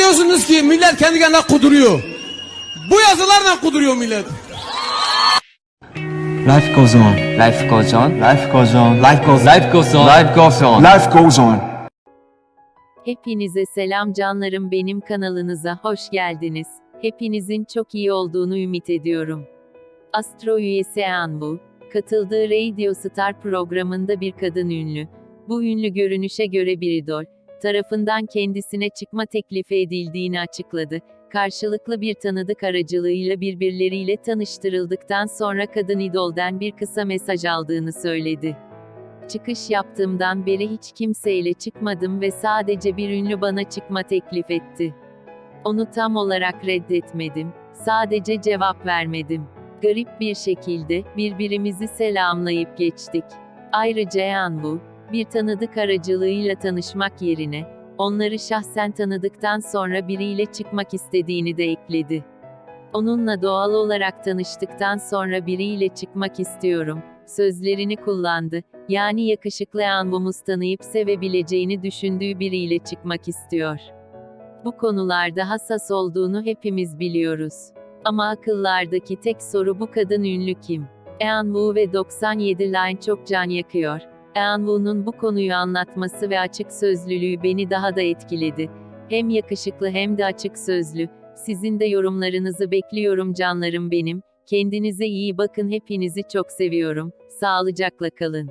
Zannediyorsunuz ki millet kendi kendine kuduruyor. Bu yazılarla kuduruyor millet. Life goes on. Life goes on. Life goes on. Life goes Life goes on. Life goes on. Life goes on. Hepinize selam canlarım benim kanalınıza hoş geldiniz. Hepinizin çok iyi olduğunu ümit ediyorum. Astro üyesi Anbu, katıldığı Radio Star programında bir kadın ünlü. Bu ünlü görünüşe göre bir idol, tarafından kendisine çıkma teklifi edildiğini açıkladı. Karşılıklı bir tanıdık aracılığıyla birbirleriyle tanıştırıldıktan sonra kadın idolden bir kısa mesaj aldığını söyledi. Çıkış yaptığımdan beri hiç kimseyle çıkmadım ve sadece bir ünlü bana çıkma teklif etti. Onu tam olarak reddetmedim. Sadece cevap vermedim. Garip bir şekilde birbirimizi selamlayıp geçtik. Ayrıca Yanbu, bir tanıdık aracılığıyla tanışmak yerine onları şahsen tanıdıktan sonra biriyle çıkmak istediğini de ekledi. Onunla doğal olarak tanıştıktan sonra biriyle çıkmak istiyorum sözlerini kullandı. Yani yakışıklı Anbumuz tanıyıp sevebileceğini düşündüğü biriyle çıkmak istiyor. Bu konularda hassas olduğunu hepimiz biliyoruz. Ama akıllardaki tek soru bu kadın ünlü kim? Eanwu ve 97 Line çok can yakıyor. Eanwu'nun bu konuyu anlatması ve açık sözlülüğü beni daha da etkiledi. Hem yakışıklı hem de açık sözlü. Sizin de yorumlarınızı bekliyorum canlarım benim. Kendinize iyi bakın hepinizi çok seviyorum. Sağlıcakla kalın.